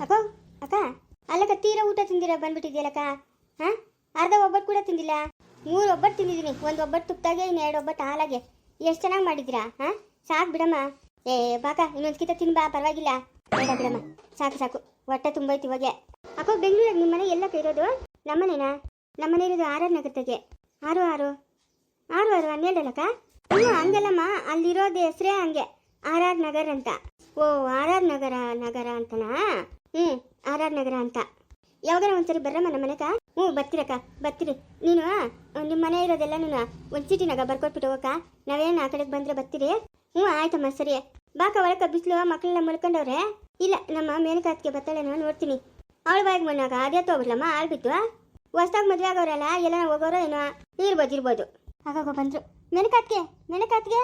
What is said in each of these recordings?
ಅಕ್ಕ ಅಕ್ಕ, ಅಲ್ಲಕ್ಕ ತೀರಾ ಊಟ ತಿಂದಿರ ಬಂದ್ಬಿಟ್ಟಿದ್ಯಲ್ಲಕ್ಕ? ಹಾಂ? ಅರ್ಧ ಒಬ್ಬಟ್ಟು ಕೂಡ ತಿಂದಿಲ್ಲ. ಮೂರು ಒಬ್ಬಟ್ಟು ತಿಂದಿದ್ದೀನಿ. ಒಂದು ಒಬ್ಬಟ್ಟು ತುಪ್ಪಾಗೆ ಇನ್ನು ಎರಡು ಒಬ್ಬಟ್ಟು ಹಾಲಾಗೆ. ಎಷ್ಟು ಚೆನ್ನಾಗಿ ಮಾಡಿದ್ದೀರಾ? ಹಾಂ? ಸಾಕು ಬಿಡಮ್ಮ. ಏ, ಬಾಕ ಇನ್ನೊಂದು ಕಿತ ತಿನ್ಬಾ, ಪರವಾಗಿಲ್ಲ. ಬೇಡ ಬಿಡಮ್ಮ. ಸಾಕು ಸಾಕು. ಹೊಟ್ಟೆ ತುಂಬೈತಿ ಇವಾಗೆ. ಅಕ್ಕ ಬೆಂಗಳೂರಾಗ ನಿಮ್ಮ ಮನೆ ಎಲ್ಲಕ್ಕ ಇರೋದು? ನಮ್ಮನೇನಾ? ನಮ್ಮನೆ ಇರೋದು ಆರ್ ಆರ್ ನಗರದಾಗೆ. ಆರು ಆರು. ಆರು ಆರು ಹನ್ನೆರಡಲ್ಲಕ್ಕ? ಹ್ಞೂ ಹಂಗಲ್ಲಮ್ಮ, ಅಲ್ಲಿರೋದು ಹೆಸರೇ ಹಂಗೆ ಆರ್ ಆರ್ ನಗರ್ ಅಂತ. ಓ, ಆರ್ ಆರ್ ನಗರ ನಗರ ಅಂತನಾ? ಹ್ಞೂ ಆರ್ ಆರ್ ನಗರ ಅಂತ. ಯಾವ್ದಾರ ಒಂದ್ಸರಿ ಬರ್ರಮ್ಮ ನಮ್ಮ ಮನೆಗ ಹ್ಞೂ, ಬರ್ತೀರಕ್ಕ, ಬರ್ತೀರಿ. ನೀನು ನಿಮ್ಮ ಮನೆ ಇರೋದೆಲ್ಲ ನೀನು ಒಂದು ಚೀಟಿನಾಗ ಬರ್ಕೊಟ್ಬಿಟ್ಟು ಹೋಗಕ್ಕ. ನಾವೇನು ಆ ಕಡೆಗೆ ಬಂದರೆ ಬರ್ತೀರಿ? ಹ್ಞೂ, ಆಯ್ತಮ್ಮ, ಸರಿ. ಬಾಕ ಒಳಕ ಬಿಸಿಲು ಮಕ್ಕಳೆಲ್ಲ ಮಲ್ಕೊಂಡವ್ರೆ. ಇಲ್ಲ, ನಮ್ಮ ಮೇನಕಾತ್ಗೆ ಬರ್ತಾಳೆನೋ ನೋಡ್ತೀನಿ. ಅವಳು ಬಾಯಿಗೆ ಬಂದಾಗ ಅದೇ ತಗೋಬಿಡ್ಲಮ್ಮ ಆಳ್ಬಿಟ್ಟು ಹೊಸ್ದಾಗ ಮದುವೆ ಆಗೋರಲ್ಲ ಎಲ್ಲ ಹೋಗೋರೋ ಏನೋ, ಇರ್ಬೋದು ಇರ್ಬೋದು. ಆಗಾಗ ಬಂದ್ರು. ಮೆನಕಾತ್ಗೆ ಮೆನಕಾತ್ಗೆ?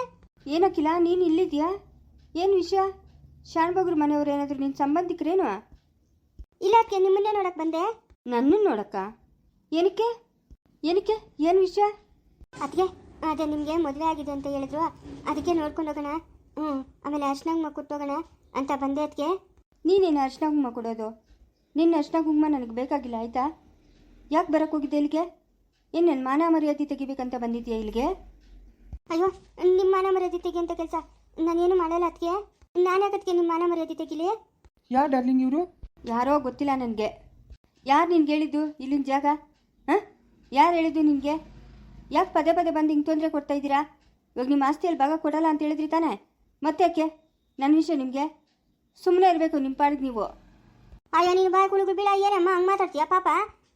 ಏನಕ್ಕಿಲ್ಲ ನೀನು ಇಲ್ಲಿದ್ಯಾ? ಏನು ವಿಷಯ? ಶಾಣ್ಬಗ್ರ ಮನೆಯವ್ರು ಏನಾದರೂ ನಿನ್ನ ಸಂಬಂಧಿಕರೇನು? ಇಲ್ಲ ಅದಕ್ಕೆ ನಿಮ್ಮನ್ನೇ ನೋಡಕ್ ಬಂದೆ. ನನ್ನನ್ನು ನೋಡಕ್ಕ? ಏನಕ್ಕೆ? ಏನಕ್ಕೆ? ಏನು ವಿಷಯ? ಅದಕ್ಕೆ ಅದೇ ನಿಮಗೆ ಮದುವೆ ಆಗಿದೆ ಅಂತ ಹೇಳಿದ್ರು. ಅದಕ್ಕೆ ನೋಡ್ಕೊಂಡು ಹೋಗೋಣ. ಹ್ಞೂ ಆಮೇಲೆ ಅರ್ಶನಾಗ ಕೊಟ್ಟೋಗೋಣ ಅಂತ ಬಂದೆ ಅದಕ್ಕೆ ನೀನೇನು ಅರ್ಶನ ಹುಮ್ಮ ಕೊಡೋದು? ನಿನ್ನ ಅರ್ಶನ ಕುಂಕುಮ ನನಗೆ ಬೇಕಾಗಿಲ್ಲ ಆಯಿತಾ? ಯಾಕೆ ಬರಕ್ಕೆ ಹೋಗಿದ್ದೆ ಇಲ್ಲಿಗೆ? ಏನು ನನ್ನ ಮಾನ ಮರ್ಯಾದೆ ತೆಗಿಬೇಕಂತ ಬಂದಿದ್ಯಾ ಇಲ್ಲಿಗೆ? ಅಯ್ಯೋ ನಿಮ್ಮ ಮಾನ ಮರ್ಯಾದೆ ತೆಗಿ ಅಂತ ಕೆಲಸ. ನಾನೇನು ಮಾಡಲ್ಲ ಅದಕ್ಕೆ ನಾನು ಅದಕ್ಕೆ ನಿಮ್ಮ ಮಾನ ಮರ್ಯಾದೆ ತೆಗಿಲಿ? ಯಾ ಡಾರ್ಲಿಂಗ್ ಇವರು? ಯಾರೋ ಗೊತ್ತಿಲ್ಲ ನನಗೆ. ಯಾರು ನಿನ್ಗೆ ಹೇಳಿದ್ದು ಇಲ್ಲಿನ ಜಾಗ? ಹಾಂ? ಯಾರು ಹೇಳಿದ್ದು ನಿನಗೆ? ಯಾಕೆ ಪದೇ ಪದೇ ಬಂದು ಹಿಂಗೆ ತೊಂದರೆ ಕೊಡ್ತಾ ಇದ್ದೀರಾ? ಇವಾಗ ನಿಮ್ಮ ಆಸ್ತಿಯಲ್ಲಿ ಭಾಗ ಕೊಡಲ್ಲ ಅಂತ ಹೇಳಿದ್ರಿ ತಾನೇ? ಮತ್ತೆ ಯಾಕೆ ನನ್ನ ವಿಷಯ ನಿಮಗೆ? ಸುಮ್ಮನೆ ಇರಬೇಕು ನಿಮ್ಮ ಪಾಡಿಗೆ ನೀವು. ಅಯ್ಯೋ ನೀನು ಬಾಯ್ ಕುಳುಗು ಬೀಳ ಏನಮ್ಮ ಹಂಗೆ ಮಾತಾಡ್ತೀಯ ಪಾಪ?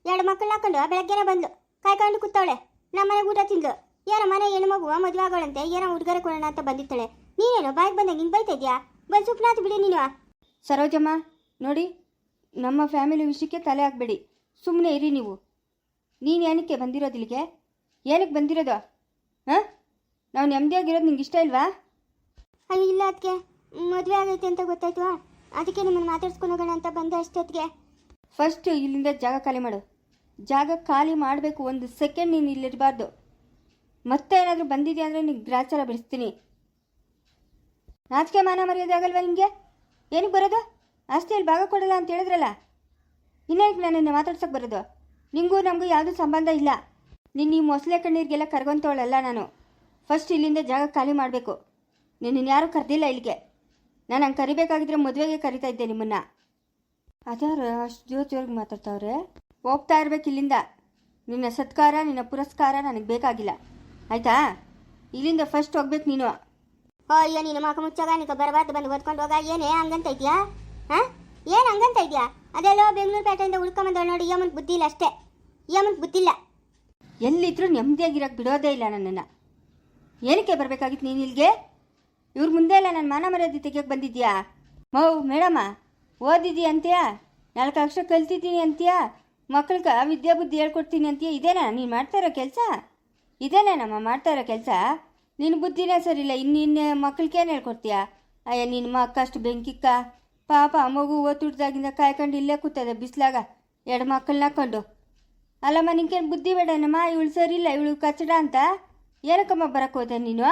ಎರಡು ಮಕ್ಕಳು ಹಾಕೊಂಡು ಬೆಳಗ್ಗೆನೆ ಬಂದ್ಲು. ಕಾಯ್ಕೊಂಡು ಕೂತವಳೆ. ನಮ್ಮ ಮನೆಗೆ ಊಟ ತಿಂದು ಏನೋ ಮನೆ ಹೆಣ್ಣು ಮಗು ಮದುವೆ ಆಗೋಳಂತೆ ಏನೋ ಉಡುಗೊರೆ ಕೊಡೋಣ ಅಂತ ಬಂದಿರ್ತಾಳೆ. ನೀನೇನು ಬಾಯಿಗೆ ಬಂದಂಗೆ ಹಿಂಗೆ ಬೈತಾ ಇದೆಯಾ ಬಂದು ಸುಪ್ನಾತ್ ಬಿಡಿ ನೀನು. ಸರೋಜಮ್ಮ ನೋಡಿ ನಮ್ಮ ಫ್ಯಾಮಿಲಿ ವಿಷಯಕ್ಕೆ ತಲೆ ಹಾಕಬೇಡಿ. ಸುಮ್ಮನೆ ಇರಿ ನೀವು. ನೀನು ಏನಕ್ಕೆ ಬಂದಿರೋದು ಇಲ್ಲಿಗೆ? ಏನಕ್ಕೆ ಬಂದಿರೋದು? ಹಾಂ? ನಾವು ನೆಮ್ಮದಿಯಾಗಿರೋದು ನಿಂಗೆ ಇಷ್ಟ ಇಲ್ವಾ? ಅಲ್ಲಿ ಇಲ್ಲ ಅದಕ್ಕೆ ಮದುವೆ ಆಗೈತೆ ಅಂತ ಗೊತ್ತಾಯ್ತು ಅದಕ್ಕೆ ನಿಮ್ಮನ್ನು ಮಾತಾಡ್ಸ್ಕೊಂಡು ಹೋಗೋಣ ಅಂತ ಬಂದೆ ಅಷ್ಟೊತ್ತಿಗೆ ಫಸ್ಟ್ ಇಲ್ಲಿಂದ ಜಾಗ ಖಾಲಿ ಮಾಡು. ಜಾಗ ಖಾಲಿ ಮಾಡಬೇಕು ಒಂದು ಸೆಕೆಂಡ್ ನೀನು ಇಲ್ಲಿರಬಾರ್ದು ಮತ್ತೆ ಏನಾದರೂ ಬಂದಿದೆಯಾ ಅಂದರೆ ನಿಂಗೆ ಗ್ರಾಚಾರ ಬಿಡಿಸ್ತೀನಿ. ನಾಚಿಕೆ ಮಾನ ಮರ್ಯಾದೆ ಆಗಲ್ವಾ ನಿಮಗೆ ಏನಕ್ಕೆ ಬರೋದು? ಆಸ್ತಿಯಲ್ಲಿ ಭಾಗ ಕೊಡಲ್ಲ ಅಂತ ಹೇಳಿದ್ರಲ್ಲ? ಇನ್ನೇನಕ್ಕೆ ನಿನ್ನ ಮಾತಾಡ್ಸಕ್ಕೆ ಬರೋದು? ನಿಂಗೂ ನಮಗೂ ಯಾವುದೂ ಸಂಬಂಧ ಇಲ್ಲ. ನಿನ್ನ ಈ ಮೊಸಳೆ ಕಣ್ಣೀರಿಗೆಲ್ಲ ಕರ್ಗೊಂತವಳಲ್ಲ ನಾನು. ಫಸ್ಟ್ ಇಲ್ಲಿಂದ ಜಾಗ ಖಾಲಿ ಮಾಡಬೇಕು. ನಿನ್ನನ್ನು ಯಾರೂ ಕರೆದಿಲ್ಲ ಇಲ್ಲಿಗೆ. ನಾನು ಹಂಗೆ ಕರಿಬೇಕಾಗಿದ್ರೆ ಮದುವೆಗೆ ಕರಿತಾ ಇದ್ದೆ ನಿಮ್ಮನ್ನು. ಅದಾರ ಅಷ್ಟು ಜೋರ್ ಜೋರಿಗೆ ಮಾತಾಡ್ತಾವ್ರೆ? ಹೋಗ್ತಾ ಇರ್ಬೇಕು ಇಲ್ಲಿಂದ. ನಿನ್ನ ಸತ್ಕಾರ, ನಿನ್ನ ಪುರಸ್ಕಾರ ನನಗೆ ಬೇಕಾಗಿಲ್ಲ. ಆಯ್ತಾ? ಇಲ್ಲಿಂದ ಫಸ್ಟ್ ಹೋಗ್ಬೇಕು ನೀನು. ಅಯ್ಯೋ, ನೀನು ಮಕ ಮುಚ್ಚಾಗ ನೀನು ಬರಬಾರ್ದು ಬಂದು ಓದ್ಕೊಂಡು ಹೋಗ. ಏನೇ, ಹಂಗಂತ ಇದೆಯಾ? ಹಾಂ? ಏನು ಹಂಗಂತ ಇದೆಯಾ? ಅದೆಲ್ಲೋ ಬೆಂಗಳೂರು ಪೇಟೆಯಿಂದ ಉಳ್ಕೊಂಬಂದವ್ ನೋಡಿ ಯಮನ್ ಬುದ್ಧಿ ಇಲ್ಲ ಅಷ್ಟೇ. ಯಮನ್ ಬುದ್ಧಿ ಇಲ್ಲ. ಎಲ್ಲಿದ್ರೂ ನೆಮ್ಮದಿಯಾಗಿರೋಕೆ ಬಿಡೋದೇ ಇಲ್ಲ ನನ್ನನ್ನು. ಏನಕ್ಕೆ ಬರಬೇಕಾಗಿತ್ತು ನೀನು ಇಲ್ಲಿಗೆ? ಇವ್ರ ಮುಂದೆ ಎಲ್ಲ ನನ್ನ ಮಾನ ಮರ್ಯಾದೆ ತೆಗಿಯೋಕೆ ಬಂದಿದ್ಯಾ? ಮೌ ಮೇಡಮ್ಮ ಓದಿದ್ದೀಯ ಅಂತೀಯಾ? ನಾಲ್ಕು ಅಕ್ಷರ ಕಲ್ತಿದ್ದೀನಿ ಅಂತೀಯಾ? ಮಕ್ಳಿಗೆ ವಿದ್ಯಾ ಬುದ್ಧಿ ಹೇಳ್ಕೊಡ್ತೀನಿ ಅಂತೀಯ? ಇದೇನಾ, ನೀನು ಮಾಡ್ತಾ ಇರೋ ಕೆಲಸ? ಇದೇನಾ ನಮ್ಮ ಮಾಡ್ತಾ ಇರೋ ಕೆಲಸ? ನಿನ್ನ ಬುದ್ಧಿನೇ ಸರಿಯಿಲ್ಲ. ಇನ್ನು ಇನ್ನು ಮಕ್ಳಿಗೇನು ಹೇಳ್ಕೊಡ್ತೀಯಾ? ಅಯ್ಯ, ನಿನ್ನ ಮಕ್ಕ ಅಷ್ಟು ಬೆಂಕಿಕ್ಕ. ಪಾಪ ಮಗು ಓದ್ತುಡ್ದಾಗಿಂದ ಕಾಯ್ಕೊಂಡು ಇಲ್ಲೇ ಕೂತದೆ ಬಿಸ್ಲಾಗ. ಎರಡು ಮಕ್ಕಳನ್ನ ಹಾಕೊಂಡು ಅಲ್ಲಮ್ಮ ನಿಂಗೇನು ಬುದ್ಧಿ ಬೇಡನಮ್ಮ ಇವಳು ಸರಿ ಇಲ್ಲ, ಇವಳು ಕಚ್ಚಡ ಅಂತ. ಏನಕ್ಕಮ್ಮ ಬರಕ್ಕೆ ಹೋದೆ ನೀನು?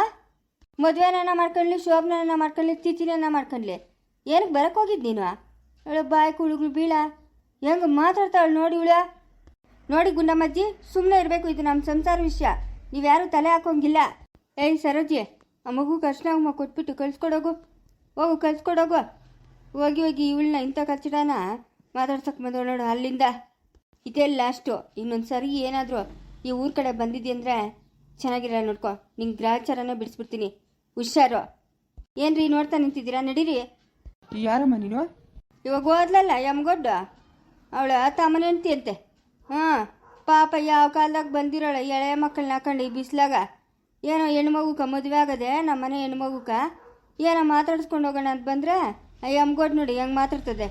ಮದುವೆನ ಮಾಡ್ಕೊಳ್ಳಿ ಶೋಭನ ಮಾಡ್ಕೊಳ್ಳಿ ತಿಥಿನ ಮಾಡ್ಕೊಳ್ಳಿ ಏನಕ್ಕೆ ಬರಕ್ಕೆ ಹೋಗಿದ್ದು ನೀನು? ಅವಳು ಬಾಯಿ ಕುಳುಗಳು ಬೀಳ. ಹೆಂಗೆ ಮಾತಾಡ್ತಾವಳು ನೋಡಿ ಇವಳ? ನೋಡಿ ಗುಂಡಮ್ಮಜ್ಜಿ ಸುಮ್ಮನೆ ಇರಬೇಕು ಇದು ನಮ್ಮ ಸಂಸಾರ ವಿಷಯ. ನೀವ್ಯಾರೂ ತಲೆ ಹಾಕೋಂಗಿಲ್ಲ. ಏಯ್ ಸರೋಜಿ ಆ ಮಗು ಕಷ್ಟ ಕೊಟ್ಬಿಟ್ಟು ಕಳ್ಸ್ಕೊಡೋಗು. ಹೋಗು, ಕಳ್ಸ್ಕೊಡೋಗು. ಹೋಗಿ ಹೋಗಿ ಇವಳನ್ನ ಇಂಥ ಕಚ್ಚಡನ? ಮಾತಾಡ್ಸಕ್ಕೆ ಬಂದವ ನೋಡು ಅಲ್ಲಿಂದ. ಇದೇ ಲಾಸ್ಟು ಇನ್ನೊಂದು ಸರಿ ಏನಾದರೂ ಈ ಊರ ಕಡೆ ಬಂದಿದ್ದೆ ಅಂದರೆ ಚೆನ್ನಾಗಿರಲ್ಲ ನೋಡ್ಕೊ. ನಿಂಗೆ ಗ್ರಾಚಾರನ ಬಿಡಿಸ್ಬಿಡ್ತೀನಿ. ಹುಷಾರು. ಏನ್ರಿ ನೋಡ್ತಾ ನಿಂತಿದ್ದೀರಾ? ನಡೀರಿ. ಯಾರಮ್ಮ ನೀನು? ಇವಾಗ ಓದ್ಲಲ್ಲ ಯಮ್ಗೊಡ್ಡು ಅವಳ ತಮ್ಮನ ಹೆಂಡ್ತಿ ಅಂತೆ ಹಾಂ ಪಾಪ ಯಾವ ಕಾಲದಾಗ ಬಂದಿರೋಳ ಎಳೆ ಮಕ್ಕಳನ್ನ ಹಾಕೊಂಡು ಈ ಬಿಸಿಲಾಗ? ಏನೋ ಹೆಣ್ಮಗುಕ ಮದುವೆ ಆಗದೆ ನಮ್ಮ ಮನೆ ಹೆಣ್ಮಗುಕ ಏನೋ ಮಾತಾಡಿಸ್ಕೊಂಡು ಹೋಗೋಣ ಅಂತ ಬಂದ್ರೆ? ಆ ಅಮ್ಗೋಡ್ ನೋಡಿ ಹೆಂಗೆ ಮಾತಾಡ್ತದೆ.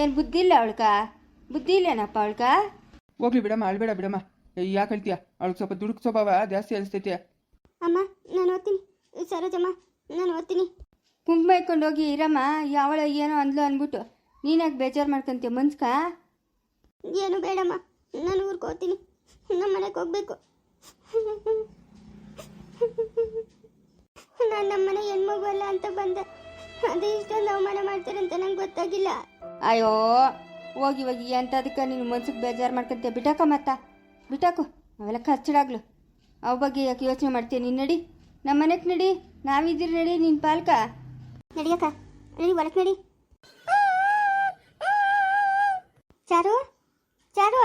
ಏನು ಬುದ್ಧಿ ಇಲ್ಲ ಅವಳ್ಕ? ಬುದ್ಧಿ ಇಲ್ಲೇನಪ್ಪ ಅವಳ್ಕ? ಹೋಗ್ಲಿ ಬಿಡಮ್ಮ ಅಳ್ಬೇಡ ಬಿಡಮ್ಮ. ಯಾಕೆ ಹೇಳ್ತೀಯ? ಅವಳಿಗೆ ಸ್ವಲ್ಪ ದುಡುಕ್ ಸ್ವಭಾವ ಜಾಸ್ತಿ ಅನಿಸ್ತೈತಿ. ಅಮ್ಮ ನಾನು ಓದ್ತೀನಿ. ಸರೋಜಮ್ಮ ನಾನು ಓದ್ತೀನಿ. ಕುಂಕುಮ ಇಟ್ಕೊಂಡು ಹೋಗಿ ಇರಮ್ಮ. ಯಾವಳ ಏನೋ ಅಂದ್ಲು ಅಂದ್ಬಿಟ್ಟು. ನೀನಾಗ ಬೇಜಾರು ಮಾಡ್ಕೊಂತೀಯ ಮನ್ಸ್ಕ? ಏನು ಬೇಡಮ್ಮ ನಾನು ಊರಿಗೆ ಹೋಗ್ತೀನಿ. ನಮ್ಮ ಮನೆಗೆ ಹೋಗ್ಬೇಕು. ನಾನು ನಮ್ಮ ಮನೆ ಹೆಣ್ಮಗು ಅಲ್ಲ ಅಂತ ಬಂದೆ. ಅದೇ ಇಷ್ಟೊಂದು ಅವಮಾನ ಮಾಡ್ತಾರಂತ ನಂಗೆ ಗೊತ್ತಾಗಿಲ್ಲ. ಅಯ್ಯೋ ಹೋಗಿ ಹೋಗಿ ಎಂಥದಕ್ಕೆ ನೀನು ಮನ್ಸಿಗೆ ಬೇಜಾರು ಮಾಡ್ಕೊಂತ ಬಿಟಾಕ ಮತ್ತ? ಬಿಟಾಕು ಅವೆಲ್ಲ ಖರ್ಚಿಡಾಗ್ಲು ಅವ ಬಗ್ಗೆ ಯಾಕೆ ಯೋಚನೆ ಮಾಡ್ತೀಯ? ನೀನು ನಡಿ. ನಮ್ಮ ಮನೆಗೆ ನಡಿ. ನಾವಿದ್ದೀರಿ ನಡಿ ನಿನ್ನ ಪಾಲ್ಕ. ನಡಿಯಕ್ಕ ನಡಿ ಹೊರಕ್ ನಡಿ. ಚಾರು? ಚಾರು?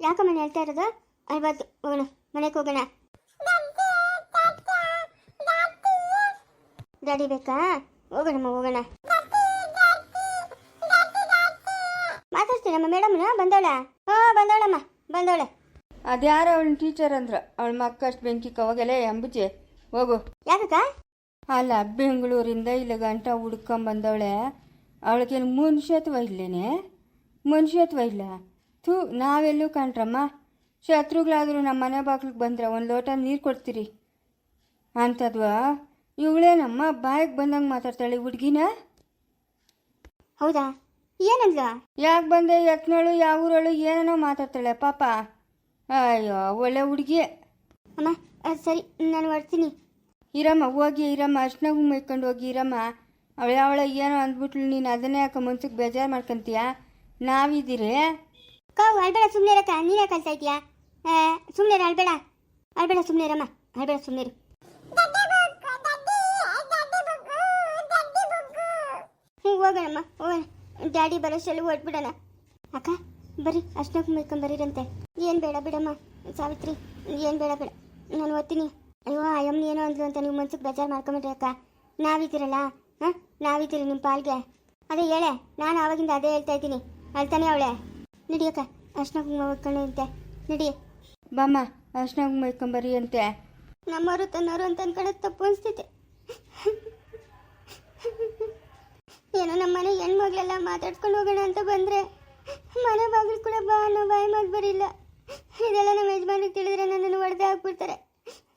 ಯಾಕಮ್ಮ ಹೇಳ್ತಾ ಇರೋದು? ಅಲ್ಬಾರ್ದು ಹೋಗೋಣ. ಮನೆಗೆ ಹೋಗೋಣ. ಗಾಡಿ ಬೇಕಾ? ಹೋಗೋಣಮ್ಮ ಹೋಗೋಣ. ಮಾತಾಡ್ತೀನಮ್ಮ ಮೇಡಮ್ನ ಬಂದವಳ? ಹಾ ಬಂದವಳಮ್ಮ ಬಂದವಳೆ. ಅದ್ಯಾರೋ ಅವಳ ಟೀಚರ್ ಅಂದ್ರ. ಅವಳ ಮಕ್ಕ ಅಷ್ಟು ಬೆಂಕಿ ಕವಾಗಲೇ ಎಂಬುಜೆ ಹೋಗು. ಯಾಕಕ್ಕ? ಅಲ್ಲ ಬೆಂಗಳೂರಿಂದ ಇಲ್ಲ ಗಂಟ ಹುಡ್ಕೊಂಬಂದವಳೆ ಅವಳಿಗೇನು ಮನುಷ್ಯತ್ವ ಇಲ್ಲೇನೆ? ಮನುಷ್ಯತ್ವ ಇಲ್ಲ. ಥೂ ನಾವೆಲ್ಲೂ ಕಾಣ್ರಮ್ಮ. ಶತ್ರುಗಳಾದರೂ ನಮ್ಮ ಮನೆ ಬಾಗ್ಲಿಗೆ ಬಂದ್ರೆ ಒಂದು ಲೋಟ ನೀರು ಕೊಡ್ತೀರಿ. ಅಂಥದ್ವಾ ಇವಳೇನಮ್ಮ ಬಾಯಿಗೆ ಬಂದಂಗೆ ಮಾತಾಡ್ತಾಳೆ ಹುಡುಗಿನ. ಹೌದಾ? ಏನಲ್ಲ ಯಾಕೆ ಬಂದೆ ಯತ್ನಳು ಯಾವ ಊರಳು ಏನೇನೋ ಮಾತಾಡ್ತಾಳೆ ಪಾಪ. ಅಯ್ಯೋ ಒಳ್ಳೆ ಹುಡುಗಿ. ಅಮ್ಮ ಅದ್ ಸರಿ ನಾನು ಬರ್ತೀನಿ ಇರಮ್ಮ ಹೋಗಿ ಇರಮ್ಮ ಅರ್ಶನಾಗು ಮೈಕೊಂಡು ಹೋಗಿ ಇರಮ್ಮ. ಅವಳೆ ಅವಳ ಏನೋ ಅಂದ್ಬಿಟ್ಲು ನೀನು ಅದನ್ನೇ ಯಾಕೆ ಮನ್ಸಿಗೆ ಬೇಜಾರು ಮಾಡ್ಕೊಂತೀಯ? ನಾವಿದ್ದೀರಿ. ಕಾವು ಅಳ್ಬೇಡ ಸುಮ್ಮನೆ ಇರಕ್ಕ ನೀನೇ ಕಲ್ತಾ ಇದೀಯಾ ಸುಮ್ಮನೆ ಅಳ್ಬೇಡ. ಅಳ್ಬೇಡ ಸುಮ್ಮನೆ ಇರಮ್ಮ ಅಳ್ಬೇಡ ಸುಮ್ಮನೆ ಹೋಗೋಣಮ್ಮ ಹೋಗೋಣ ಡ್ಯಾಡಿ ಬರೋಷ್ಟಲ್ಲಿ ಹೊಟ್ಬಿಡೋಣ ಅಕ್ಕ ಬರ್ರಿ ಅಷ್ಟಕ್ಕೆ ಮೇಯ್ಕೊಂಡ್ ಬರೀರಂತೆ. ಏನು ಬೇಡ ಬಿಡಮ್ಮ ಸಾವಿತ್ರಿ ಏನು ಬೇಡ ಬೇಡ. ನಾನು ಓದ್ತೀನಿ. ಅಯ್ಯೋ ಅಯ್ಯಮ್ಮ ಏನೋ ಅಂದ್ಲು ಅಂತ ನೀವು ಮನ್ಸಿಗೆ ಬೇಜಾರು ಮಾಡ್ಕೊಂಬಿಟ್ರಿ ಅಕ್ಕ. ನಾವಿದ್ದೀರಲ್ಲ ಹಾಂ? ನಾವಿದ್ದೀರಿ ನಿಮ್ಮ ಪಾಲ್ಗೆ. ಅದೇ ಹೇಳೆ ನಾನು ಆವಾಗಿಂದ ಅದೇ ಹೇಳ್ತಾ ಇದ್ದೀನಿ. ಅಳ್ತಾನೆ ಅವಳೆ. ನಡಿ ಅಕ್ಕ ಕುಂಕುಮ ಓದ್ಕೊಂಡು ಅಂತೆ ನಡಿ. ಬಾಮ್ಮ ಅರ್ಶನಾಗು ಮೈಕೊಂಬರಿ ಅಂತೆ ನಮ್ಮವರು ತನ್ನವರು ಅಂತ ಅನ್ಕೊಳ್ಳೋದು ತಪ್ಪು ಅನಿಸ್ತೈತೆ ಏನೋ ನಮ್ಮ ಮನೆ ಹೆಣ್ಮಗ್ಳೆಲ್ಲ ಮಾತಾಡ್ಕೊಂಡು ಹೋಗೋಣ ಅಂತ ಬಂದರೆ ಮನೆ ಬಾಗಿಲು ಕೂಡ ಬಾ ಅನ್ನೋ ಬಾಯಿ ಮಾತು ಬರಿಲ್ಲ. ಇದೆಲ್ಲ ನಮ್ಮ ಯಜಮಾನಿಗೆ ತಿಳಿದ್ರೆ ನನ್ನನ್ನು ಹೊಡೆದೇ ಹಾಕ್ಬಿಡ್ತಾರೆ.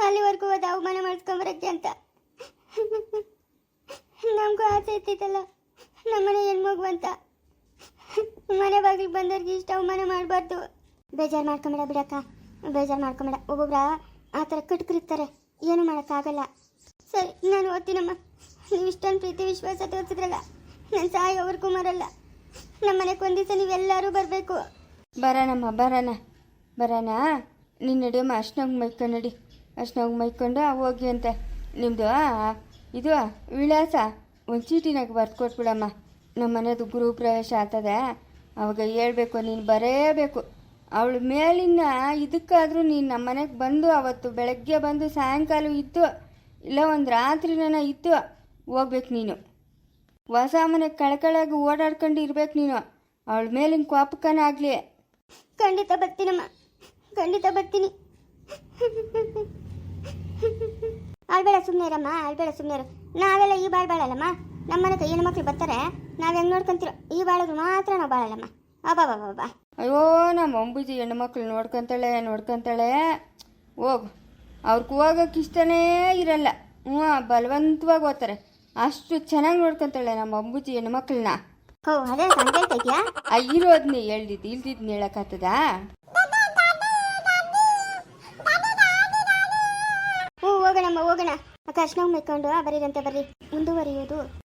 ಅಲ್ಲಿವರೆಗೂ ಹೋದ ಅವಮಾನ ಮಾಡಿಸ್ಕೊಂಬರಕ್ಕೆ ಅಂತ. ನಮಗೂ ಆಸೆ ಇರ್ತೈತಲ್ಲ ನಮ್ಮನೆ ಹೆಣ್ಮಗು ಅಂತ. ಮನೆ ಬಾಗಿಲು ಬಂದವ್ರಿಗೆ ಇಷ್ಟ ಅವಮಾನ ಮಾಡಬಾರ್ದು. ಬೇಜಾರು ಮಾಡ್ಕೊಂಬೇಡ ಬಿಡಕ್ಕ, ಬೇಜಾರು ಮಾಡ್ಕೊಂಬೇಡ. ಒಬ್ಬೊಬ್ರ ಆ ಥರ ಕಟ್ಕರಿರ್ತಾರೆ ಏನು ಮಾಡೋಕ್ಕಾಗಲ್ಲ. ಸರಿ, ನಾನು ಓದ್ತೀನಮ್ಮ. ನೀವು ಇಷ್ಟೊಂದು ಪ್ರೀತಿ, ವಿಶ್ವಾಸ ತೋರಿಸಿದ್ರಲ್ಲ. ನಾನು ಸಾಯೋವರೆಗೂ ಮರಲ್ಲ ನಮ್ಮ ಮನೆಗೆ ಒಂದು ದಿವಸ ನೀವೆಲ್ಲರೂ ಬರಬೇಕು. ಬರೋಣಮ್ಮ ಬರೋಣ ಬರೋಣ ನೀನು ನಡಿಯಮ್ಮ ಅರ್ಶನಾಗು ಮೈಕೊಂಡು ನಡಿ. ಅರ್ಶನಾಗು ಮೈಕೊಂಡು ಹೋಗಿ ಅಂತ. ನಿಮ್ಮದು ಇದು ವಿಳಾಸ? ಒಂದು ಚೀಟಿನಾಗ ಬರ್ದು ಕೊಟ್ಬಿಡಮ್ಮ ನಮ್ಮ ಮನೆದು ಗೃಹ ಪ್ರವೇಶ ಆಗ್ತದೆ. ಅವಾಗ ಹೇಳ್ಬೇಕು, ನೀನು ಬರೇಬೇಕು. ಅವಳ ಮೇಲಿನ ಇದಕ್ಕಾದರೂ ನೀನು ನಮ್ಮ ಮನೆಗೆ ಬಂದು, ಅವತ್ತು ಬೆಳಗ್ಗೆ ಬಂದು ಸಾಯಂಕಾಲ ಇತ್ತು, ಇಲ್ಲ ಒಂದು ರಾತ್ರಿನ ಇತ್ತು, ಹೋಗ್ಬೇಕು ನೀನು. ಹೊಸ ಮನೆ ಕಳಕಳಾಗಿ ಓಡಾಡ್ಕೊಂಡು ಇರ್ಬೇಕು ನೀನು. ಅವಳ ಮೇಲಿನ ಕೋಪಕ್ಕನ ಆಗಲಿ. ಖಂಡಿತ ಬರ್ತೀನಮ್ಮ. ಖಂಡಿತ ಬರ್ತೀನಿ. ಅಳ್ಬೇಡ ಸುಮ್ಮನೆ ಇರಮ್ಮ ಅಳ್ಬೇಡ ಸುಮ್ಮನೆ ಇರು ನಾವೆಲ್ಲ ಈ ಬಾಳ್ ಬಾಳಲ್ಲಮ್ಮ? ನಮ್ಮ ಮನೆ ಹೆಣ್ಣು ಮಕ್ಳು ಬರ್ತಾರೆ? ನಾವು ಹೆಂಗೆ ನೋಡ್ಕೊಂತೀರೋ? ಈ ಬಾಳಿಗೆ ಮಾತ್ರ ನಾವು ಬಾಳಲ್ಲಮ್ಮ. ಅಬ್ಬಾ ಅಯ್ಯೋ ನಮ್ಮ ಅಂಬುಜಿ ಹೆಣ್ಮಕ್ಳು ನೋಡ್ಕೊಂತಾಳೆ ನೋಡ್ಕೊಂತಾಳೆ. ಹೋಗು. ಅವ್ರಿಗೆ ಹೋಗೋಕೆ ಇಷ್ಟನೇ ಇರಲ್ಲ. ಹ್ಞೂ ಬಲವಂತವಾಗಿ ಹೋಗ್ತಾರೆ ಅಷ್ಟು ಚೆನ್ನಾಗಿ ನೋಡ್ಕೊಂತಾಳೆ ನಮ್ಮ ಅಂಬುಜಿ ಹೆಣ್ಮಕ್ಳನ್ನ. ಹೋ ಅದೇ ಇದೆಯಾ ಆ ಇರೋದ್ನೇ ಹೇಳ್ದಿದ್ದು ಇಲ್ದಿದ್ನ ಹೇಳಕ್ಕಾಗ್ತದಾ? ಹ್ಞೂ ಹೋಗೋಣಮ್ಮ ಹೋಗೋಣ. ಅಕ್ಕ ಅರ್ಶನ ಮೆಕ್ಕೊಂಡು ಬರೀರಂತೆ ಬರ್ರಿ. ಮುಂದುವರಿಯೋದು.